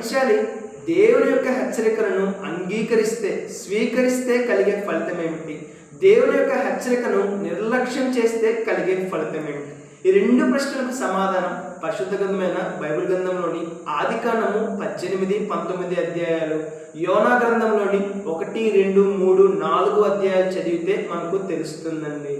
గమనించాలి. దేవుని యొక్క హెచ్చరికలను అంగీకరిస్తే స్వీకరిస్తే కలిగే ఫలితం ఏమిటి దేవుని యొక్క హెచ్చరికను నిర్లక్ష్యం చేస్తే కలిగే ఫలితం ఏమిటి ఈ రెండు ప్రశ్నలకు సమాధానం పరిశుద్ధ గ్రంథమైన బైబిల్ గ్రంథంలోని ఆది కాండము పద్దెనిమిది పంతొమ్మిది అధ్యాయాలు యోనా గ్రంథంలోని ఒకటి రెండు మూడు నాలుగు అధ్యాయాలు చదివితే మనకు తెలుస్తుందండి.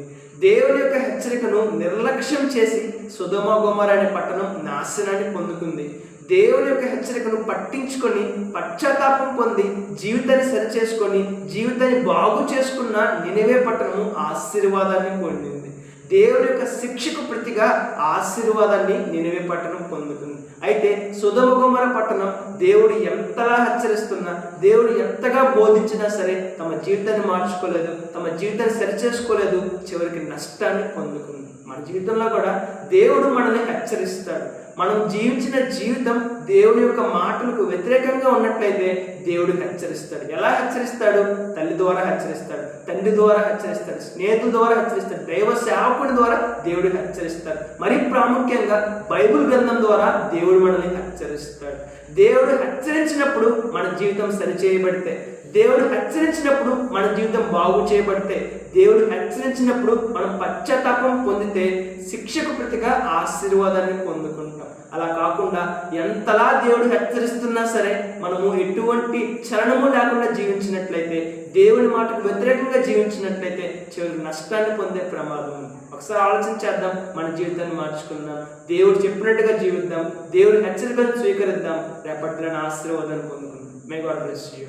దేవుని యొక్క హెచ్చరికను నిర్లక్ష్యం చేసి సుధమ గోమర అనే పట్టణం నాశనాన్ని పొందుతుంది. దేవుని యొక్క హెచ్చరికను పట్టించుకొని పశ్చాత్తాపం పొంది జీవితాన్ని సరిచేసుకొని జీవితాన్ని బాగు చేసుకున్న నినవే పట్టణము ఆశీర్వాదాన్ని పొందింది. దేవుని యొక్క శిక్షకు ప్రతిగా ఆశీర్వాదాన్ని నినవే పట్టణం పొందుతుంది. అయితే సుధమగుమర పట్టణం దేవుడు ఎంతలా హెచ్చరిస్తున్నా దేవుడు ఎంతగా బోధించినా సరే తమ జీవితాన్ని మార్చుకోలేదు తమ జీవితాన్ని సరిచేసుకోలేదు చివరికి నష్టాన్ని పొందుకుంది. మన జీవితంలో కూడా దేవుడు మనల్ని హెచ్చరిస్తాడు. మనం జీవించిన జీవితం దేవుని యొక్క మాటలకు వ్యతిరేకంగా ఉన్నట్లయితే దేవుడు హెచ్చరిస్తాడు. ఎలా హెచ్చరిస్తాడు? తల్లి ద్వారా హెచ్చరిస్తాడు తండ్రి ద్వారా హెచ్చరిస్తాడు స్నేహితుల ద్వారా హెచ్చరిస్తాడు దైవ సేవకుడి ద్వారా దేవుడు హెచ్చరిస్తాడు. మరి ప్రాముఖ్యంగా బైబిల్ గ్రంథం ద్వారా దేవుడు మనల్ని హెచ్చరిస్తాడు. దేవుడు హెచ్చరించినప్పుడు మన జీవితం సరిచేయబడితే దేవుడు హెచ్చరించినప్పుడు మన జీవితం బాగు చేయబడితే దేవుడు హెచ్చరించినప్పుడు మనం పశ్చాత్తాపం పొందితే శిక్షకు ప్రతిగా ఆశీర్వాదాన్ని పొందుకుంటాం. అలా కాకుండా ఎంతలా దేవుడు హెచ్చరిస్తున్నా సరే మనము ఎటువంటి చలనము లేకుండా జీవించినట్లయితే దేవుని మాటకు వ్యతిరేకంగా జీవించినట్లయితే చివరికి నష్టాన్ని పొందే ప్రమాదం ఉంది. ఒకసారి ఆలోచన చేద్దాం మన జీవితాన్ని మార్చుకుందాం దేవుడు చెప్పినట్టుగా జీవిద్దాం దేవుడి హెచ్చరికను స్వీకరిద్దాం రేపటిలో ఆశీర్వాదాన్ని పొందుకుందాం. May God bless you